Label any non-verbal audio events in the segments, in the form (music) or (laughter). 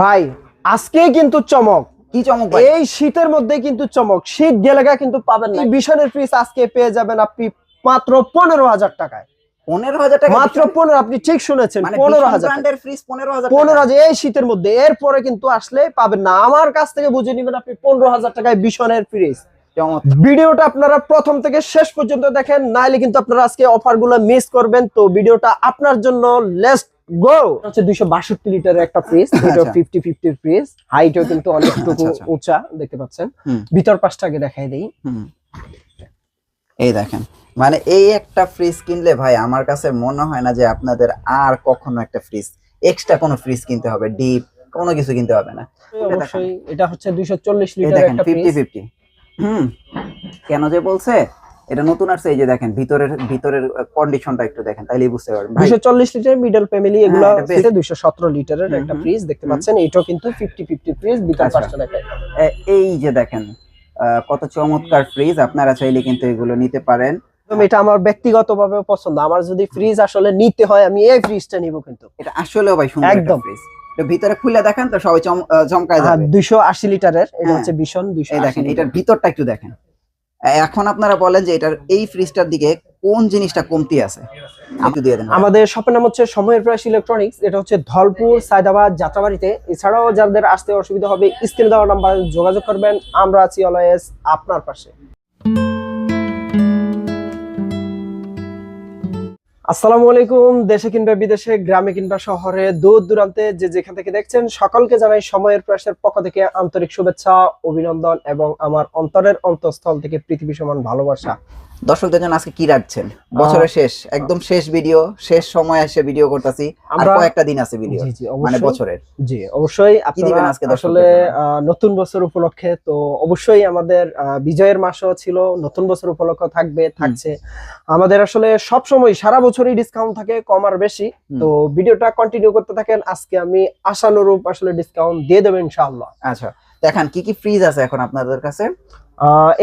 ভাই আজকে কিন্তু চমক। কি চমক এই শীতের মধ্যে কিন্তু চমক। শীত গেলে কিন্তু পাবেন না। বিশনের ফ্রিজ আজকে পেয়ে যাবেন আপনি মাত্র পনেরো হাজার টাকায়। পনেরো হাজার টাকা মাত্র পনেরো আপনি ঠিক শুনেছেন পনেরো হাজার ফ্রিজ পনেরো হাজার পনেরো হাজার এই শীতের মধ্যে। এরপরে কিন্তু আসলে পাবেন না। আমার কাছ থেকে বুঝে নিবেন আপনি পনেরো হাজার টাকায় বিশনের ফ্রিজ ভিডিওটা আপনারা প্রথম থেকে শেষ পর্যন্ত দেখেন নাইলে কিন্তু আপনারা আজকে অফারগুলো মিস করবেন। তো ভিডিওটা আপনার জন্য লেস্ট গো হচ্ছে দুইশো বাষট্টি লিটারের একটা ফ্রিজ এটা আচ্ছা। ফিফটি ফিফটির ফ্রিজ হাইটও কিন্তু অনেকটুকু আচ্ছা, আচ্ছা। উঁচা দেখতে পাচ্ছেন। ভিতর পাশটাকে দেখাই দেই। এই দেখেন। মানে এই একটা ফ্রিজ কিনলে ভাই আমার কাছে মনে হয় না যে আপনাদের আর কখনো একটা ফ্রিজ এক্সট্রা কোনো ফ্রিজ কিনতে হবে ডিপ কোনো কিছু কিনতে হবে না। অবশ্যই এটা হচ্ছে দুইশো চল্লিশ এই লিটারের দেখেন একটা ফিফটি ফ্রিজ ফিফটি হুম। কেন যে বলছে? এটা নতুন আসছে এই যে দেখেন ভিতরের ভিতরের কন্ডিশনটা একটু দেখেন তাইলেই বুঝতে পারবেন। ভাই দুইশো চল্লিশ লিটার মিডল ফ্যামিলি এগুলো হ্যাঁ। দুইশো সতেরো লিটারের একটা ফ্রিজ দেখতে পাচ্ছেন এইটাও কিন্তু ফিফটি ফিফটি ফ্রিজ ভিতর। পাশটা দেখায় এই যে দেখেন কত চমৎকার ফ্রিজ আপনারা চাইলে কিন্তু এগুলো নিতে পারেন। এটা আমার ব্যক্তিগতভাবে পছন্দ। আমার যদি ফ্রিজ আসলে নিতে হয় আমি এই ফ্রিজটা নিব কিন্তু। এটা আসলেও ভাই সুন্দর একদম। ফ্রিজ ভিতরে খুলে দেখেন তো সবাই চম- চমকায় যাবে। দুইশো আশি লিটারের এটা হ্যাঁ। হচ্ছে ভীষণ দুইশো এই দেখেন এটার ভিতরটা একটু দেখেন। এখন আপনারা বলেন যে এটার এই ফ্রিজটার দিকে কোন জিনিসটা কমতি আছে? আমাদের শপের নাম হচ্ছে সময়ের প্রয়াস ইলেকট্রনিক্স এটা হচ্ছে ধলপুর সায়দাবাদ যাত্রাবাড়িতে। এছাড়াও যাদের আসতে অসুবিধা হবে, স্ক্রিনে দেওয়ার নাম্বার যোগাযোগ করবেন। আমরা আছি অলওয়েজ আপনার পাশে। আসসালামু আলাইকুম দেশে কিংবা বিদেশে গ্রামে কিংবা শহরে দূর দূরান্তে যে যেখান থেকে দেখছেন সকলকে জানাই সময়ের প্রয়াসের পক্ষ থেকে আন্তরিক শুভেচ্ছা অভিনন্দন এবং আমার অন্তরের অন্তঃস্থল থেকে পৃথিবী সমান ভালোবাসা। দর্শকদের জন্য আজকে কি রাখছেন? বছরের শেষ একদম শেষ ভিডিও শেষ সময় এসে ভিডিও করতেছি। আর আমরা- কয়েকটা দিন আছে ভিডিও মানে বছরের। জি অবশ্যই দিবেন আজকে আসলে নতুন বছর উপলক্ষে তো অবশ্যই আমাদের বিজয়ের মাসও ছিল নতুন বছর উপলক্ষ থাকবে থাকছে। আমাদের আসলে সব সময় সারা বছরই ডিসকাউন্ট থাকে কম আর বেশি। তো ভিডিওটা কন্টিনিউ করতে থাকেন। আজকে আমি আশানুরূপ আসলে ডিসকাউন্ট দিয়ে দেবো ইনশাআল্লাহ। আচ্ছা দেখেন কি কি ফ্রিজ আছে এখন আপনাদের কাছে?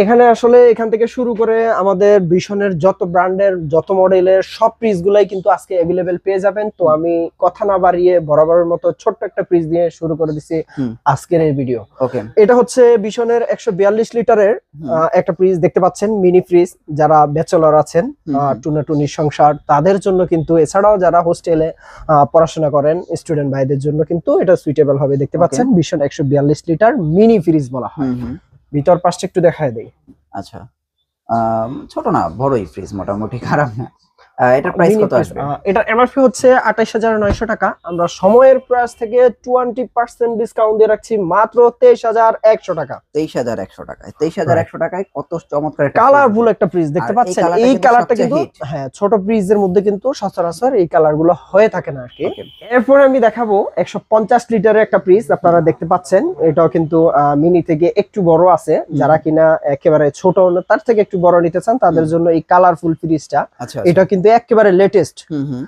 এখানে আসলে এখান থেকে শুরু করে আমাদের বিশনের যত ব্র্যান্ডের যত মডেলের সব ফ্রিজ গুলাই কিন্তু আজকে অ্যাভেলেবেল পেয়ে যাবেন। তো আমি কথা না বাড়িয়ে বরাবরের মতো ছোট্ট একটা ফ্রিজ দিয়ে শুরু করে দিছি আজকের এই ভিডিও ওকে। এটা হচ্ছে বিশনের একশো বিয়াল্লিশ লিটারের একটা ফ্রিজ দেখতে পাচ্ছেন মিনি ফ্রিজ যারা ব্যাচেলর আছেন টুনাটুনি সংসার তাদের জন্য কিন্তু এছাড়াও যারা হোস্টেলে পড়াশোনা করেন স্টুডেন্ট ভাইদের জন্য কিন্তু এটা সুইটেবল হবে। দেখতে পাচ্ছেন ভীষণ একশো বিয়াল্লিশ লিটার মিনি ফ্রিজ বলা হয়। ভিতর পাশটা একটু দেখায় দেই। আচ্ছা। ছোট না বড়ই ফ্রিজ মোটামুটি খারাপ না। এটার প্রাইস কত আসবে? এটার এমআরপি হচ্ছে আঠাইশ হাজার নয়শো টাকা। আমরা সময়ের প্রাইস থেকে টোয়েন্টি পার্সেন্ট ডিসকাউন্ট দিয়ে রাখছি মাত্র তেইশ হাজার একশো টাকা। তেইশ হাজার একশো টাকায়। কত চমৎকার একটা কালারফুল একটা ফ্রিজ দেখতে পাচ্ছেন? এই কালারটা কিন্তু হ্যাঁ ছোট ফ্রিজের মধ্যে কিন্তু সচরাচর এই কালারগুলো হয়ে থাকে না আর কি. এরপরে আমি দেখাবো একশো পঞ্চাশ লিটারের একটা ফ্রিজ আপনারা দেখতে পাচ্ছেন। এটাও কিন্তু মিনি থেকে একটু বড় আছে। যারা কিনা একেবারে ছোট তার থেকে একটু বড় নিতে চান তাদের জন্য এই কালারফুল ফ্রিজটা আচ্ছা এটা কিন্তু একেবারে লেটেস্ট হুম হুম।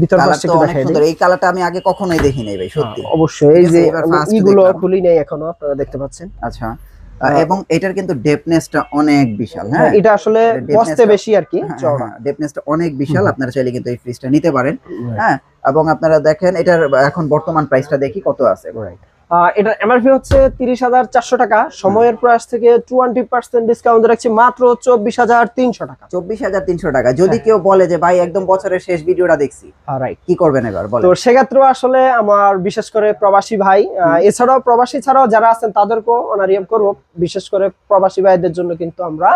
ভিতর পাশটা তো একটু অনেক দেখাই সুন্দর। এই কালারটা আমি আগে কখনোই দেখি নাই ভাই সত্যি। হ্যাঁ, অবশ্যই। এই যে। খুলি নাই এখনও আপনারা দেখতে পাচ্ছেন। আচ্ছা। হ্যাঁ। এবং এটার কিন্তু ডেপনেসটা অনেক বিশাল হ্যাঁ এটা আসলে এটা টা- বেশি আর কি চওড়া। ডেপনেসটা অনেক বিশাল আপনারা চাইলে কিন্তু এই ফ্রিজটা নিতে পারেন হ্যাঁ? এবং আপনারা দেখেন এটার এখন বর্তমান প্রাইসটা দেখি কত আছে। এটা এমআরপি হচ্ছে তিরিশ হাজার চারশো টাকা। সময়ের প্রয়াস থেকে টোয়েন্টি পার্সেন্ট ডিসকাউন্ট রাখছি মাত্র চব্বিশ হাজার তিনশো টাকা। চব্বিশ হাজার তিনশো টাকা। যদি। কেউ বলে যে ভাই একদম বছরের শেষ ভিডিওটা দেখছি রাইট কি করবেন এবার? তো সেক্ষেত্রে আসলে আমার বিশেষ করে প্রবাসী ভাই এছাড়াও প্রবাসী ছাড়াও যারা আছেন তাদেরকেও অনারিয়াম করব। বিশেষ করে প্রবাসী ভাইদের জন্য কিন্তু আমরা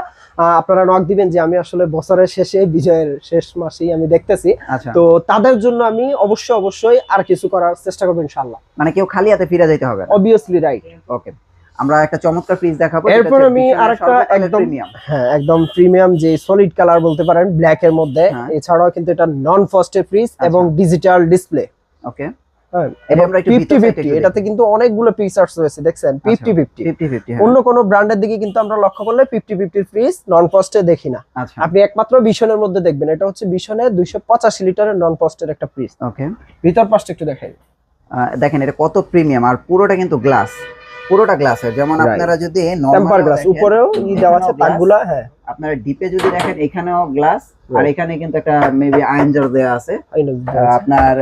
আপনারা নক দিবেন যে আমি আসলে বছরের শেষে বিজয়ের শেষ মাসেই আমি দেখতেছি। আচ্ছা। তো তাদের জন্য আমি অবশ্যই অবশ্যই আর কিছু করার চেষ্টা করব ইনশাল্লাহ মানে কেউ খালি হাতে ফিরে যাইতে হবে অবভিয়াসলি রাইট ওকে আমরা একটা চমৎকার ফ্রিজ দেখাবো এরপর আমি আরেকটা একদম- প্রিমিয়াম হ্যাঁ একদম প্রিমিয়াম যে সলিড কালার বলতে পারেন ব্ল্যাক এর মধ্যে। হ্যাঁ। এছাড়াও কিন্তু এটা নন ফস্টেড ফ্রিজ আচ্ছা। এবং ডিজিটাল ডিসপ্লে ওকে হ্যাঁ এটাতে কিন্তু অনেকগুলো পিকচার্স রয়েছে দেখছেন? ফিফটি ফিফটি ফিফটি ফিফটি অন্য কোনো ব্র্যান্ডের দিকে কিন্তু আমরা লক্ষ্য করলে ফিফটি ফিফটির ফ্রিজ নন ফস্টে দেখি না। আচ্ছা। আপনি একমাত্র বিশনের মধ্যে দেখবেন এটা হচ্ছে বিশনের দুইশো পঁচাশি লিটারের নন ফস্টের একটা ফ্রিজ ওকে ভিতর পাশটা একটু দেখাই। দেখেন এটা কত প্রিমিয়াম আর পুরোটা কিন্তু গ্লাস পুরোটা গ্লাসের যেমন আপনারা যদি টেম্পার নরমাল গ্লাস উপরেও দেওয়া আছে তাকগুলা হ্যাঁ। আপনারা ডিপে যদি দেখেন এখানেও গ্লাস আর এখানে কিন্তু একটা মেবি আয়নজার দেওয়া আছে। আপনার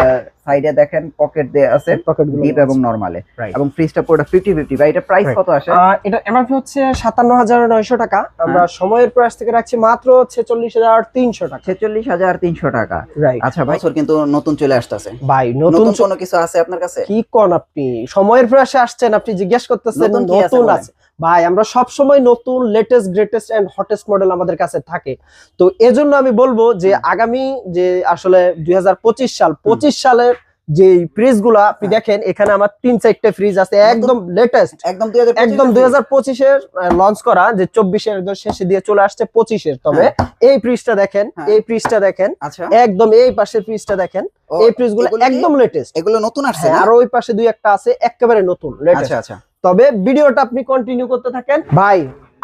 সাইডে দেখেন পকেট দেওয়া আছে গুলো ডিপ এবং নরমালে এবং ফ্রিজটা পুরোটা ফিফটি ফিফটি ভাই এটা প্রাইস কত আসে? এটা এমআরপি হচ্ছে সাতান্ন হাজার নয়শো টাকা। আমরা হ্যাঁ। সময়ের প্রাইস থেকে রাখছি মাত্র ছেচল্লিশ হাজার তিনশো টাকা। ছেচল্লিশ হাজার তিনশো টাকা। রাইট আচ্ছা বছর কিন্তু নতুন চলে আসতেছে। ভাই নতুন কোনো কিছু আছে আপনার কাছে? কি কোন আপনি? সময়ের প্রাসে আসছেন আপনি জিজ্ঞেস করতেছেন নতুন কি আছে নতুন বলেন? আছে। ভাই আমরা সব সময় নতুন latest greatest and hottest model আমাদের কাছে থাকে। তো এজন্য আমি বলব যে আগামী যে আসলে দুই হাজার পঁচিশ সাল পঁচিশ সালের যে ফ্রিজগুলা আপনি হ্যাঁ। দেখেন এখানে আমার তিন চারটে ফ্রিজ আছে একদম লেটেস্ট একদম একদম দুই হাজার পঁচিশের লঞ্চ করা যে চব্বিশের একদম শেষে দিয়ে চলে আসছে পঁচিশের তবে। এই ফ্রিজটা দেখেন হ্যাঁ। এই ফ্রিজটা দেখেন আচ্ছা। একদম এই পাশের ফ্রিজটা দেখেন এই ফ্রিজগুলো একদম লেটেস্ট এগুলো নতুন আসছে হ্যাঁ আর ওই পাশে দুই একটা আছে একেবারে নতুন লেটেস্ট আচ্ছা আচ্ছা। তবে ভিডিওটা আপনি কন্টিনিউ করতে থাকেন। ভাই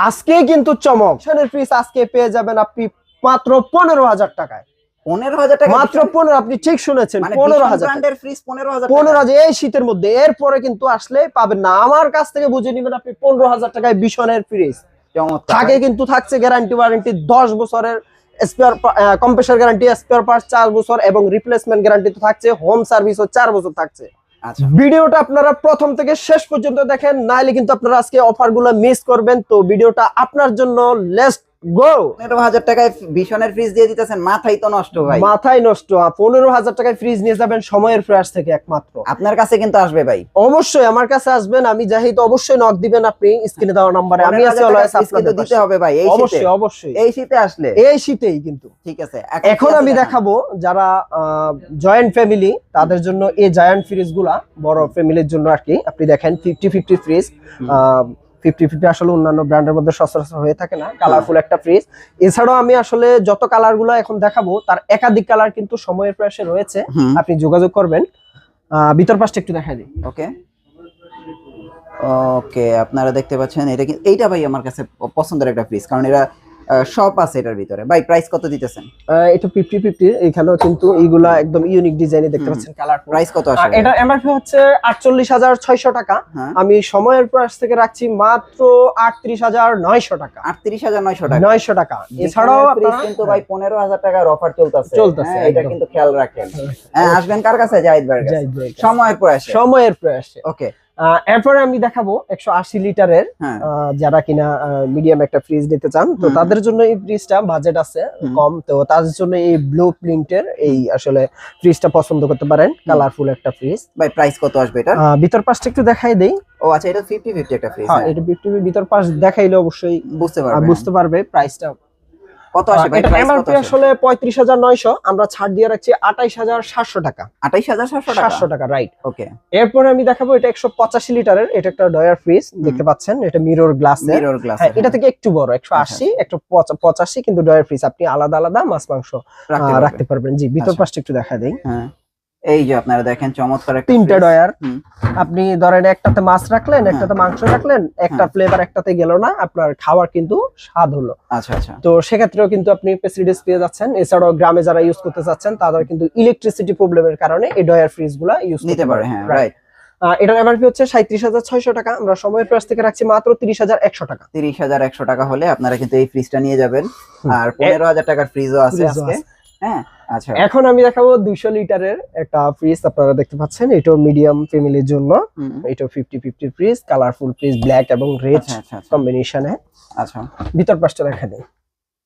আজকে কিন্তু চমক। সেনের ফ্রিজ আজকে পেয়ে যাবেন আপনি মাত্র পনেরো হাজার টাকায়। পনেরো হাজার টাকা মাত্র পনেরো আপনি ঠিক শুনেছেন মানে পনেরো হাজার টাকা। ব্র্যান্ডের ফ্রিজ পনেরো হাজার এই শীতের মধ্যে। এরপরে কিন্তু আসলে পাবেন না। আমার কাছ থেকে বুঝে নিবেন আপনি পনেরো হাজার টাকায় বিশনের ফ্রিজ থাকে কিন্তু থাকছে গ্যারান্টি ওয়ারেন্টি দশ বছরের spare compressor guarantee spare parts চার বছর এবং রিপ্লেসমেন্ট গ্যারান্টি তো থাকছে হোম সার্ভিসও চার বছর থাকছে। ভিডিওটা আপনারা প্রথম থেকে শেষ পর্যন্ত দেখেন, নাইলে কিন্তু আপনারা আজকে অফারগুলো মিস করবেন। তো ভিডিওটা আপনার জন্য লেস্ট গো পনেরো হাজার টাকায় ভীষণের ফ্রিজ দিয়ে দিতেছেন মাথাই তো নষ্ট ভাই। নষ্ট পনেরো হাজার টাকায় ফ্রিজ নিয়ে যাবেন সময়ের ফ্রেশ থেকে একমাত্র। আপনার কাছে কিন্তু আসবে ভাই। অবশ্যই আমার কাছে আসবেন আমি জাহিদ অবশ্যই নক দিবেন আপনি স্ক্রিনে দেওয়া নাম্বারে আমি আছি অলওয়েজ দিতে হবে ভাই এই শীতে। অবশ্যই অবশ্যই। এই শীতে আসলে। এই শীতেই কিন্তু। ঠিক আছে এখন আমি দেখাবো যারা জয়েন্ট ফ্যামিলি তাদের জন্য এই জায়ান্ট ফ্রিজগুলা বড় ফ্যামিলির জন্য আর কি। আপনি দেখেন fifty fifty fridge fifty fifty আসলে অন্যান্য ব্র্যান্ডের মধ্যে সচরাচর হয়ে থাকে না কালারফুল একটা ফ্রিজ এছাড়াও আমি আসলে যত কালারগুলো এখন দেখাবো তার একাধিক কালার কিন্তু সময়ের প্রয়াসে রয়েছে। আপনি যোগাযোগ করবেন। ভিতর পাশটা একটু দেখা দিই। ওকে ওকে আপনারা দেখতে পাচ্ছেন এটা এইটা ভাই আমার কাছে পছন্দের একটা ফ্রিজ কারণ এরা শপ আছে এটার ভিতরে। ভাই প্রাইস কত দিতেছেন? এটা ফিফটি ফিফটি এখানেও কিন্তু এইগুলা একদম ইউনিক ডিজাইনে দেখতে পাচ্ছেন কালারফুল প্রাইস কত আসে এটা এমআরপি হচ্ছে আটচল্লিশ হাজার ছয়শো টাকা। হ্যাঁ। আমি সময়ের প্রাইস থেকে রাখছি মাত্র আটত্রিশ হাজার নয়শো টাকা। আটত্রিশ হাজার নয়শো টাকা। নয়শো টাকা। এছাড়াও আপনারা- কিন্তু ভাই পনেরো হাজার টাকার অফার চলতেছে। চলতেছে, হ্যাঁ, এটা কিন্তু খেয়াল রাখেন। হ্যাঁ আসবেন কার কাছে? জাহিদ যাই। সময়ের প্রয়াসে সময়ের প্রয়াসে ওকে এরপরে আমি দেখাবো একশো আশি লিটারের হ্যাঁ। যারা কিনা মিডিয়াম একটা ফ্রিজ নিতে চান তো তাদের জন্য এই ফ্রিজটা বাজেট আছে কম তো তাদের জন্য এই ব্লু প্রিন্টের এই আসলে ফ্রিজটা পছন্দ করতে পারেন কালারফুল একটা ফ্রিজ ভাই প্রাইস কত আসবে এটা ভিতর পাশটা একটু দেখাই দেই। ও আচ্ছা এটা ফিফটি ফিফটি একটা ফ্রিজ হ্যাঁ এটা বিটিভি ভিতর পাশ দেখাইলে অবশ্যই বুঝতে পারবে বুঝতে পারবে প্রাইসটা কত আসে ভাই এমআরপি আসলে পঁয়ত্রিশ হাজার নয়শো আমরা ছাড় দিয়ে রাখছি আঠাইশ হাজার সাতশো টাকা। আঠাইশ হাজার সাতশো টাকা? সাতশো টাকা রাইট ওকে এরপরে আমি দেখাবো এটা একশো পঁচাশি লিটারের এটা একটা ডয়ার ফ্রিজ দেখতে পাচ্ছেন এটা মিরর গ্লাস মিরর গ্লাস হ্যাঁ এটা থেকে একটু বড় একশো আশি একটু পঁচা- পঁচাশি কিন্তু ডয়ার ফ্রিজ আপনি আলাদা আলাদা মাছ মাংস রাখতে পারবেন। জি ভিতর আচ্ছা। পাশটা একটু দেখা দেই। হ্যাঁ। এই যে আপনারা দেখেন চমৎকার একটা তিনটা ডয়ার আপনি ধরেন একটাতে মাছ রাখলেন একটাতে মাংস রাখলেন একটা হ্যাঁ। ফ্লেভার একটাতে গেল না আপনার খাওয়ার কিন্তু স্বাদ হলো। আচ্ছা আচ্ছা। তো সেক্ষেত্রেও কিন্তু আপনি ফেসিলিটিস পেয়ে যাচ্ছেন। এছাড়াও গ্রামে যারা ইউজ করতে চাচ্ছেন তাদের কিন্তু ইলেকট্রিসিটি প্রবলেমের কারণে এই ডয়ার ফ্রিজগুলা ইউজ নিতে পারে হ্যাঁ রাইট এটার এমআরপি হচ্ছে সাঁত্রিশ হাজার ছয়শো টাকা। আমরা সময়ের প্রাইস থেকে রাখছি মাত্র তিরিশ হাজার একশো টাকা। তিরিশ হাজার একশো টাকা হলে আপনারা কিন্তু এই ফ্রিজটা নিয়ে যাবেন। আর পনেরো হাজার টাকার ফ্রিজও আছে আজকে। হ্যাঁ আচ্ছা। এখন আমি দেখাবো দুইশো লিটারের একটা ফ্রিজ আপনারা দেখতে পাচ্ছেন এটাও মিডিয়াম ফ্যামিলির জন্য। এটাও fifty fifty fridge colourful fridge black এবং রেড আচ্ছা আচ্ছা আচ্ছা। কম্বিনেশনে আচ্ছা। ভিতর পাশটা দেখা নেই।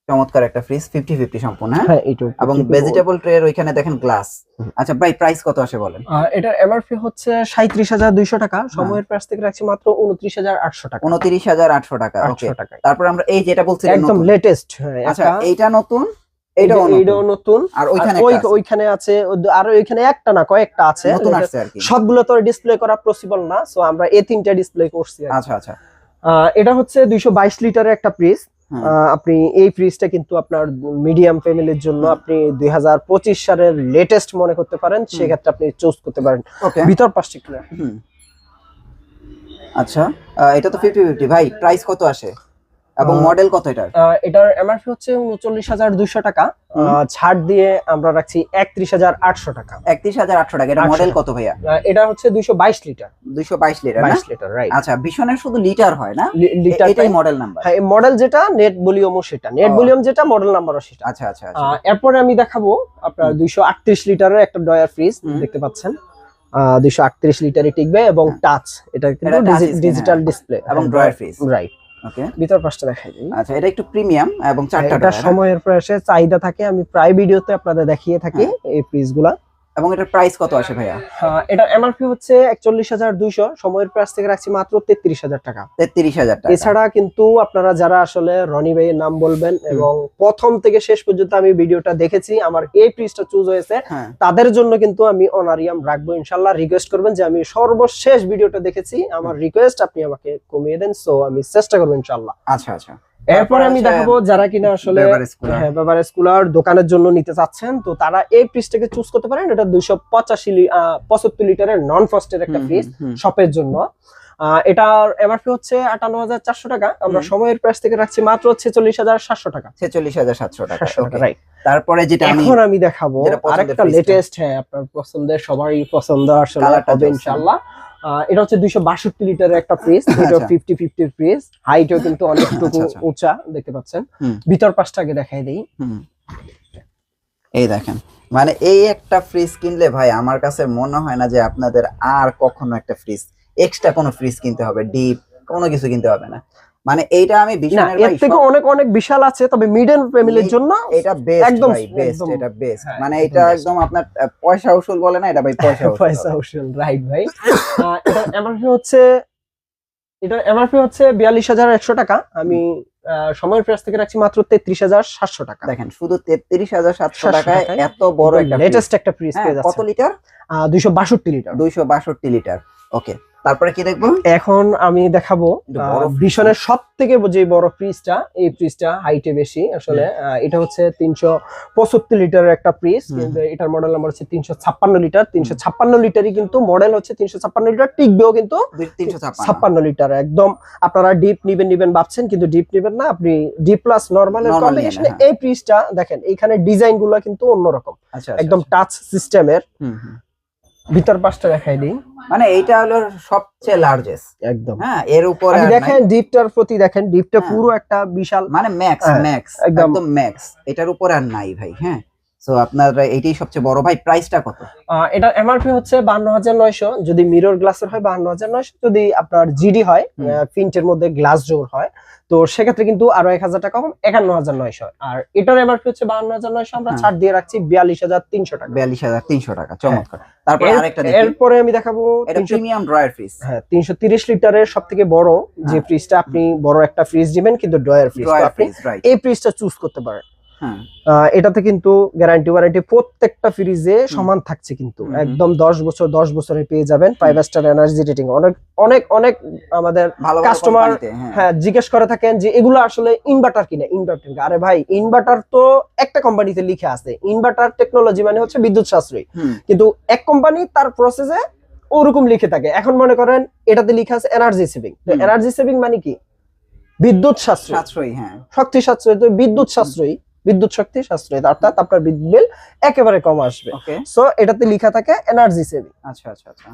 চমৎকার একটা ফ্রিজ ফিফটি ফিফটি সম্পূর্ণ হ্যাঁ? হ্যাঁ এবং 50 ভেজিটেবল ট্রের ওইখানে দেখেন গ্লাস আচ্ছা ভাই প্রাইস কত আসে বলেন? এটার এমআরপি হচ্ছে সাঁত্রিশ হাজার দুইশো টাকা সময়ের প্রাইস থেকে রাখছি মাত্র উনত্রিশ হাজার আটশো টাকা। উনত্রিশ হাজার আটশো টাকা ওকে টাকা তারপর আমরা এই যেটা বলছিলাম একদম লেটেস্ট হ্যাঁ আচ্ছা এইটা নতুন? এইটাও নতুন। আর ওইখানে আছে। আর ওইখানে একটা না কয়েকটা আছে। সবগুলো তো ডিসপ্লে করা পসিবল না সো আমরা এই তিনটা ডিসপ্লে করছি আচ্ছা আচ্ছা। এটা হচ্ছে দুইশো লিটারের একটা ফ্রিজ। আপনি এই ফ্রিজটা কিন্তু আপনার মিডিয়াম ফ্যামিলির জন্য আপনি দুই হাজার পঁচিশ সালের লেটেস্ট মনে করতে পারেন সেক্ষেত্রে আপনি চুজ করতে পারেন। ভিতর পাশটা। আচ্ছা। এটা তো ফিফটি ফিফটি ভাই প্রাইস কত আসে? এবং মডেল কত এটার? এটার এমআরপি হচ্ছে উনচল্লিশ হাজার দুইশো টাকা। ছাড় দিয়ে আমরা রাখছি একত্রিশ হাজার আটশো টাকা। একত্রিশ হাজার আটশো টাকা এটা মডেল কত ভাইয়া? এটা হচ্ছে দুইশো বাইশ লিটার। দুইশো বাইশ লিটার বাইশ লিটার রাইট আচ্ছা ভীষণের শুধু লিটার হয় না? লিটার এটাই মডেল নাম্বার হ্যাঁ মডেল যেটা নেট ভলিউমও সেটা। নেট। ভলিউম যেটা মডেল নাম্বারও সেটা। আচ্ছা আচ্ছা আচ্ছা। এরপরে আমি দেখাবো আপনার দুইশো আটত্রিশ লিটারের একটা ডয়ার ফ্রিজ দেখতে পাচ্ছেন। দুইশো আটত্রিশ লিটারই টিকবে এবং হ্যাঁ। টাচ এটা কিন্তু এটা screen, ডিজিটাল হ্যাঁ। ডিসপ্লে এবং ড্রয়ার ফ্রিজ। Right okay. ভিতর পাশটা দেখাই দিই। আচ্ছা এটা একটু প্রিমিয়াম এবং চারটা drawer, সময়ের প্রয়াসে চাহিদা থাকে আমি প্রায় ভিডিওতে আপনাদের দেখিয়ে থাকি হ্যাঁ। এই পিসগুলা গুলা। এবং এটার প্রাইস কত আসে ভাইয়া? এটা এমআরপি হচ্ছে একচল্লিশ হাজার দুইশো সময়ের প্রাইস থেকে রাখছি মাত্র তেত্রিশ হাজার টাকা। তেত্রিশ হাজার টাকা। এছাড়া কিন্তু আপনারা যারা আসলে রনি ভাইয়ের নাম বলবেন এবং প্রথম থেকে শেষ পর্যন্ত আমি ভিডিওটা দেখেছি আমার এই ফ্রিজটা চুজ হয়েছে হ্যাঁ। তাদের জন্য কিন্তু আমি অনারিয়াম রাখব ইনশাল্লাহ রিকোয়েস্ট করবেন যে আমি সর্বশেষ ভিডিওটা দেখেছি আমার রিকোয়েস্ট আপনি আমাকে কমিয়ে দেন সো আমি চেষ্টা করব ইনশাল্লাহ আচ্ছা আচ্ছা। এরপরে আমি দেখাবো যারা কিনা আসলে। হ্যাঁ বেভারেজ কুলার দোকানের জন্য নিতে চাচ্ছেন তো তারা এই ফ্রিজটাকে চুজ করতে পারেন। এটা দুইশো পঁচাশি পঁচাত্তর লিটারের নন ফ্রস্টের একটা ফ্রিজ। শপের জন্য। এটার এমআরপি হচ্ছে আটান্ন হাজার চারশো টাকা। আমরা সময়ের প্রাইস থেকে রাখছি মাত্র ছেচল্লিশ হাজার সাতশো টাকা। ছেচল্লিশ হাজার সাতশো টাকা। রাইট তারপরে যেটা আমি এখন আমি দেখাবো আরেকটা লেটেস্ট হ্যাঁ আপনার পছন্দের সবারই পছন্দ আসলে হবে ইনশাআল্লাহ। আহ, এটা হচ্ছে দুইশো বাষট্টি লিটারের একটা প্রেস এটা। ফিফটি ফিফটির প্রেস হাইটও কিন্তু অনেকটুকু আচ্ছা, আচ্ছা। উঁচা দেখতে পাচ্ছেন ভিতর পাশটা আগে দেখাই দিই। এই দেখেন মানে এই একটা ফ্রিজ কিনলে ভাই আমার কাছে মনে হয় না যে আপনাদের আর কখনো একটা ফ্রিজ এক্সট্রা কোনো ফ্রিজ কিনতে হবে ডিপ কোনো কিছু কিনতে হবে না মানে এইটা আমি এর থেকে অনেক অনেক বিশাল আছে তবে মিডল ফ্যামিলির জন্য এটা বেস্ট একদম- বেস্ট এটা বেস্ট হ্যাঁ, মানে এটা একদম আপনার পয়সা উসুল বলে না এটা ভাই পয়সা পয়সা। উসুল রাইট ভাই। এটা এমআরপি হচ্ছে এটা এমআরপি হচ্ছে বিয়াল্লিশ হাজার একশো টাকা। আমি সময়ের প্রাইস থেকে রাখছি মাত্র তেত্রিশ হাজার সাতশো টাকা। দেখেন শুধু তেত্রিশ হাজার সাতশো 700 টাকায় এত বড় একটা লেটেস্ট একটা ফ্রিজ fridge। পেয়ে হ্যাঁ, কত লিটার দুইশো বাষট্টি লিটার দুইশো বাষট্টি লিটার ওকে তারপরে কি দেখব? এখন আমি দেখাবো ভীষণের সব থেকে যে বড় ফ্রিজটা এই ফ্রিজটা হাইটে বেশি। আসলে এটা হচ্ছে তিনশো পঁচাত্তর লিটারের একটা ফ্রিজ কিন্তু এটার মডেল নাম্বার হচ্ছে তিনশো ছাপ্পান্ন লিটার। তিনশো ছাপ্পান্ন লিটারই কিন্তু মডেল হচ্ছে তিনশো ছাপ্পান্ন লিটার টিকবেও কিন্তু তিনশো ছাপ্পান্ন। লিটার। একদম আপনারা ডিপ নিবেন নিবেন ভাবছেন কিন্তু ডিপ নিবেন না। আপনি ডিপ প্লাস নর্মালের কম্বিনেশনে এই ফ্রিজটা দেখেন এখানে ডিজাইনগুলো কিন্তু অন্যরকম। আচ্ছা একদম টাচ সিস্টেমের হুম হুম। ভিতর পাশটা দেখাই দিই। মানে এইটা হলো সবচেয়ে লার্জেস্ট একদম। হ্যাঁ এর উপরে দেখেন ডিপটার প্রতি দেখেন ডিপটা হ্যাঁ। পুরো একটা বিশাল মানে ম্যাক্স ম্যাক্স একদম। ম্যাক্স এটার উপরে আর নাই ভাই হ্যাঁ। সো আপনার এইটাই সবচেয়ে বড়। ভাই প্রাইসটা কত? এটা এমআরপি হচ্ছে বান্ন হাজার নয়শো। যদি মিরর গ্লাসের হয় বান্ন হাজার নয়শো। যদি আপনার জিডি হয়। প্রিন্টের মধ্যে গ্লাস ডোর হয় তো সেক্ষেত্রে কিন্তু আরও এক হাজার টাকা কম একান্ন হাজার নয়শো। আর এটার এমআরপি হচ্ছে? বাউন্ন হাজার নয়শো আমরা হ্যাঁ। ছাড় দিয়ে রাখছি বিয়াল্লিশ হাজার তিনশো টাকা। বিয়াল্লিশ হাজার তিনশো টাকা চমৎকার। তারপরে এর- আরেকটা এরপরে আমি দেখাবো প্রিমিয়াম ড্রয়ার ফ্রিজ হ্যাঁ তিনশো তিরিশ লিটারের সব থেকে বড় যে হ্যাঁ। ফ্রিজটা আপনি বড় একটা ফ্রিজ দিবেন কিন্তু ড্রয়ার ফ্রিজ আপনি এই ফ্রিজটা চুজ করতে পারেন। হ্যাঁ এটাতে কিন্তু গ্যারান্টি ওয়ারেন্টি প্রত্যেকটা ফ্রিজে সমান থাকছে কিন্তু। একদম দশ বছর দশ বছরে পেয়ে যাবেন ফাইভ স্টার এনার্জি রেটিং অনেক অনেক অনেক আমাদের ভালো কাস্টমার হ্যাঁ। হ্যাঁ জিজ্ঞেস করে থাকেন যে এগুলো আসলে ইনভার্টার কিনা? ইনভার্টার আরে ভাই ইনভার্টার তো একটা কোম্পানিতে লিখে আছে। ইনভার্টার টেকনোলজি মানে হচ্ছে বিদ্যুৎ সাশ্রয়ী। কিন্তু এক কোম্পানি তার প্রসেসে ওরকম লিখে থাকে। এখন মনে করেন এটাতে লিখে আছে এনার্জি সেভিং তো এনার্জি সেভিং মানে কি? বিদ্যুৎ সাশ্রয়। সাশ্রয়ী হ্যাঁ। শক্তি সাশ্রয়। তো বিদ্যুৎ সাশ্রয়ী বিদ্যুৎ শক্তি সাশ্রয়ী অর্থাৎ আপনার বিদ্যুৎ বিল একেবারে কম আসবে। সো এটাতে লেখা থাকে এনার্জি সেভিং আচ্ছা আচ্ছা আচ্ছা।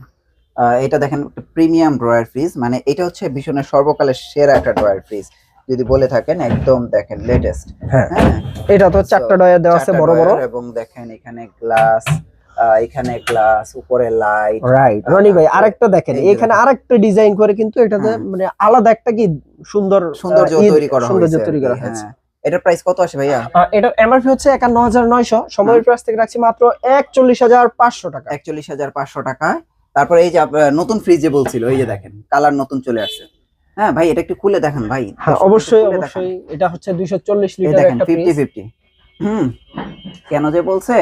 এটা দেখেন প্রিমিয়াম ড্রয়ার ফ্রিজ মানে এটা হচ্ছে ভীষণের সর্বকালের সেরা একটা ড্রয়ার ফ্রিজ যদি বলে থাকেন একদম দেখেন লেটেস্ট হ্যাঁ। হ্যাঁ? এটা তো চারটা ডয়ার দেওয়া আছে বড় বড়। এবং দেখেন এখানে গ্লাস এখানে গ্লাস উপরে লাইট রাইট রনি ভাই আরেকটা দেখেন এখানে আরেকটা ডিজাইন করে কিন্তু এটাতে হ্যাঁ। মানে আলাদা একটা কি সুন্দর সৌন্দর্য তৈরি করা সৌন্দর্য তৈরি করা হয়েছে। হ্যাঁ। এটার প্রাইস কত আসে ভাইয়া? এটা এটার এমআরপি হচ্ছে একান্ন হাজার নয়শো। সময়ের প্রাইস থেকে রাখছি মাত্র একচল্লিশ হাজার পাঁচশো টাকা। একচল্লিশ হাজার পাঁচশো টাকা। তারপর এই যে নতুন ফ্রিজে বলছিল এই যে দেখেন কালার নতুন চলে আসছে। হ্যাঁ ভাই এটা একটু খুলে দেখেন ভাই। হ্যাঁ অবশ্যই অবশ্যই। এটা হচ্ছে দুইশো চল্লিশ এই লিটার দেখেন একটা ফিফটি ফ্রিজ ফিফটি হুম। কেন যে বলছে?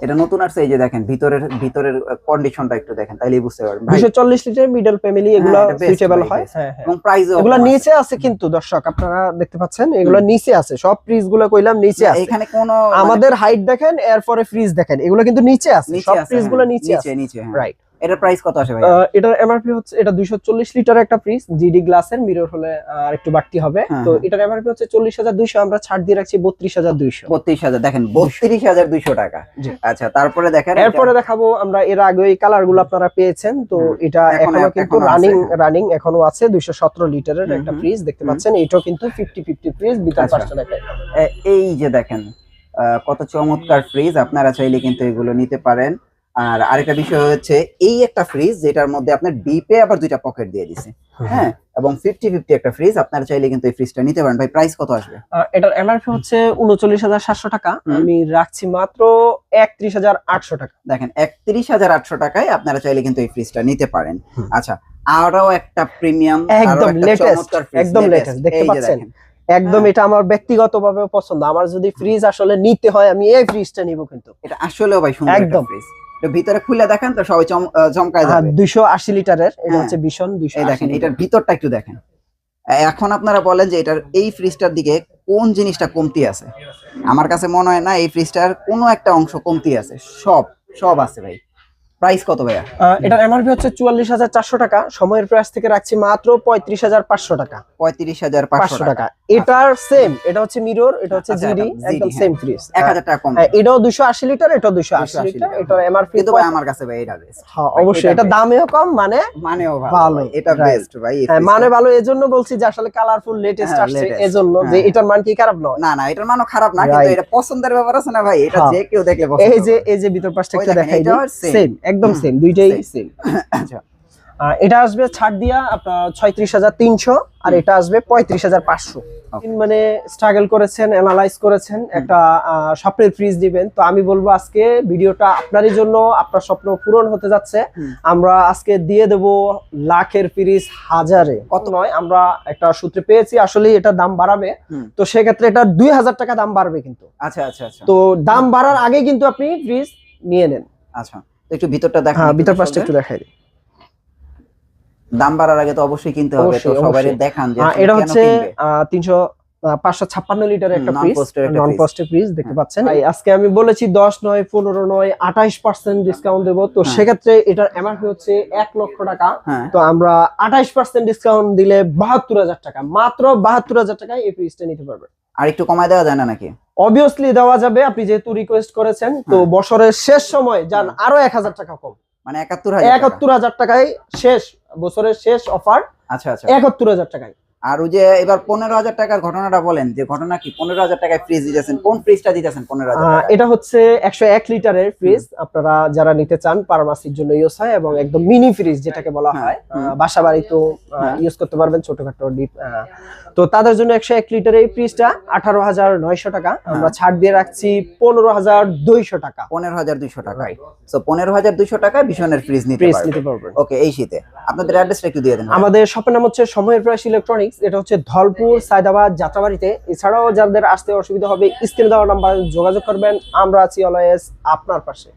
এটা নতুন আসছে এই যে দেখেন ভিতরের ভিতরের কন্ডিশনটা একটু দেখেন তাইলেই বুঝতে পারবেন। ভাই দুইশো চল্লিশ লিটার মিডল ফ্যামিলি এগুলো সুইটেবল হয়। হ্যাঁ হ্যাঁ। এবং প্রাইস এগুলো নিচে আছে কিন্তু দর্শক আপনারা দেখতে পাচ্ছেন এগুলো নিচে আছে সব ফ্রিজগুলো কইলাম নিচে আছে। এখানে কোনো মানে আমাদের হাইট দেখেন এরপরে ফ্রিজ দেখেন এগুলো কিন্তু নিচে আছে নিচে সব ফ্রিজগুলো ফ্রিজ হ্যাঁ, গুলো নিচে আছে। নিচে নিচে হ্যাঁ। রাইট এটার প্রাইস কত আসে ভাই এটার এমআরপি হচ্ছে এটা দুইশো চল্লিশ লিটার একটা ফ্রিজ জিডি গ্লাসের মিরর হলে আর একটু বাড়তি হবে। হ্যাঁ, তো হ্যাঁ। এটার এমআরপি হচ্ছে চল্লিশ হাজার দুইশো আমরা ছাড় দিয়ে রাখছি বত্রিশ হাজার দুইশো। বত্রিশ হাজার দেখেন বত্রিশ হাজার দুইশো টাকা। আচ্ছা তারপরে দেখেন এরপরে দেখাবো আমরা এর আগে ওই কালারগুলো আপনারা পেয়েছেন। তো এটা এখনো- কিন্তু রানিং। রানিং এখনও আছে দুইশো সতেরো লিটারের একটা ফ্রিজ দেখতে পাচ্ছেন? এটাও কিন্তু ফিফটি ফিফটি ফ্রিজ বিতার। পার্সেন্ট একটা এই যে দেখেন আহ, কত চমৎকার ফ্রিজ আপনারা চাইলে কিন্তু এগুলো নিতে পারেন। আর আরেকটা বিষয় হচ্ছে এই একটা ফ্রিজ যেটার মধ্যে আপনার ডিপে আবার দুইটা পকেট দিয়ে দিছে। হ্যাঁ? এবং ফিফটি ফিফটি একটা ফ্রিজ আপনারা চাইলে কিন্তু এই ফ্রিজটা নিতে পারেন। ভাই প্রাইস কত আসবে? এটার এমআরপি হচ্ছে উনচল্লিশ হাজার সাতশো টাকা। আমি রাখছি মাত্র একত্রিশ হাজার আটশো টাকা। দেখেন একত্রিশ হাজার আটশো টাকায় আপনারা চাইলে কিন্তু এই ফ্রিজটা নিতে পারেন। আচ্ছা আরও একটা প্রিমিয়াম একদম latest, একদম latest, দেখতে পাচ্ছেন? একদম হ্যাঁ। এটা আমার ব্যক্তিগতভাবে পছন্দ। আমার যদি ফ্রিজ আসলে নিতে হয় আমি এই ফ্রিজটা নিব কিন্তু। এটা আসলেও ভাই সুন্দর একদম। ফ্রিজ ভিতরে খুলে দেখেন তো সবাই চম- চমকায় যাবে। দুইশো আশি লিটারের এটা হ্যাঁ। হচ্ছে ভীষণ এই দেখেন এটার ভিতরটা একটু দেখেন। এখন আপনারা বলেন যে এটার এই ফ্রিজটার দিকে কোন জিনিসটা কমতি আছে? আমার কাছে মনে হয় না এই ফ্রিজটার কোনো একটা অংশ কমতি আছে। সব সব আছে ভাই। প্রাইস কত ভাইয়া? এটার এমআরপি হচ্ছে চুয়াল্লিশ হাজার চারশো টাকা। সময়ের প্রাইস থেকে রাখছি মাত্র পঁয়ত্রিশ হাজার পাঁচশো টাকা। পঁয়ত্রিশ হাজার পাঁচশো টাকা। এটার সেম এটা হচ্ছে মিরর এটা হচ্ছে আচ্ছা, জিডি একদম সেম ফ্রিজ এক হাজার টাকা কম। এটাও দুশো আশি লিটার এটাও দুশো আশি 280 লিটার। এটার এমআরপি কিন্তু ভাই আমার কাছে ভাই এটা বেস্ট হ্যাঁ, অবশ্যই। এটা দামেও কম মানে মানেও ভালো। এটা বেস্ট ভাই এই হ্যাঁ, মানে। ভালো এজন্য বলছি যে আসলে কালারফুল লেটেস্ট হ্যাঁ, আসছে এজন্য যে হ্যাঁ। এটার মান কি খারাপ নয়। না না এটার মানও খারাপ না কিন্তু এটা পছন্দের ব্যাপার আছে না ভাই এটা হ্যাঁ। যে কেউ দেখলে এই যে এই যে ভিতর পাশটা একটু দেখাই দিই। সেম একদম সেম দুইটাই সেম (coughs) আচ্ছা। এটা আসবে ছাড় দিয়া আপনার ছয়ত্রিশ হাজার তিনশো আর এটা আসবে পঁয়ত্রিশ হাজার পাঁচশো। মানে স্ট্রাগল করেছেন অ্যানালাইজ করেছেন একটা স্বপ্নের ফ্রিজ দিবেন। তো আমি বলব আজকে ভিডিওটা আপনারই জন্য আপনার স্বপ্ন পূরণ হতে যাচ্ছে। আমরা আজকে দিয়ে দেব লাখের ফ্রিজ হাজারে। কত নয় আমরা একটা সূত্রে পেয়েছি আসলে এটা দাম বাড়াবে। তো সেক্ষেত্রে এটা দুই হাজার টাকা দাম বাড়বে কিন্তু। আচ্ছা আচ্ছা আচ্ছা। তো দাম বাড়ার আগে কিন্তু আপনি ফ্রিজ নিয়ে নেন। আচ্ছা। একটু ভিতরটা দেখেন হ্যাঁ ভিতর পাশটা একটু দেখাই দিই। দাম বাড়ার আগে তো অবশ্যই কিনতে হবে তো সবাই দেখান যে এটা হচ্ছে কিনবে। তিনশো পাঁচশো ছাপ্পান্ন লিটারের একটা ফ্রিজ নন ফ্রিজ দেখতে হ্যাঁ। পাচ্ছেন? আজকে আমি বলেছি দশ নয় পনেরো নয় আঠাইশ পার্সেন্ট ডিসকাউন্ট দেবো তো হ্যাঁ। সেক্ষেত্রে এটার এমআরপি হচ্ছে এক লক্ষ টাকা। হ্যাঁ। তো আমরা আঠাইশ পার্সেন্ট ডিসকাউন্ট দিলে বাহাত্তর হাজার টাকা মাত্র বাহাত্তর হাজার টাকায় এই ফ্রিজটা নিতে পারবেন। আর একটু কমায় দেওয়া যায় না নাকি? অবভিয়াসলি দেওয়া যাবে আপনি যেহেতু রিকোয়েস্ট করেছেন তো হ্যাঁ। বছরের শেষ সময় যান আরও এক হাজার টাকা কম। মানে একাত্তর হাজার একাত্তর হাজার টাকায় শেষ বছরের শেষ অফার আচ্ছা আচ্ছা। একাত্তর হাজার টাকায়। আর ওই যে এবার পনেরো হাজার টাকার ঘটনাটা বলেন যে ঘটনা কি? পনেরো হাজার টাকায় ফ্রিজ দিতেছেন। কোন ফ্রিজটা দিতেছেন পনেরো হাজার? এটা হচ্ছে একশো এক লিটারের ফ্রিজ আপনারা যারা নিতে চান ফার্মাসির জন্য ইউজ হয় এবং একদম মিনি ফ্রিজ যেটাকে বলা হ্যাঁ, হয়। হুম। বাসা বাড়িতেও হ্যাঁ। ইউজ করতে পারবেন ছোটখাটো ডিপ তো তাদের জন্য একশো এক লিটারের এই ফ্রিজটা আঠারো হাজার নয়শো টাকা। আমরা ছাড় দিয়ে রাখছি পনেরো হাজার দুইশো টাকা। পনেরো হাজার দুইশো টাকায়। তো পনেরো হাজার দুইশো টাকায় ভীষণের ফ্রিজ নিতে ফ্রিজ পারবেন। নিতে পারবেন। ওকে এই শীতে। আপনাদের অ্যাড্রেসটা একটু দিয়ে দেন। আমাদের শপের নাম হচ্ছে সময়ের প্রাইস ইলেকট্রনিক্স এটা হচ্ছে ধলপুর, সায়দাবাদ যাত্রাবাড়িতে। এছাড়াও যাদের আসতে অসুবিধা হবে স্ক্রিনে দেওয়া নাম্বারে যোগাযোগ করবেন। আমরা আছি অলওয়েজ আপনার পাশে।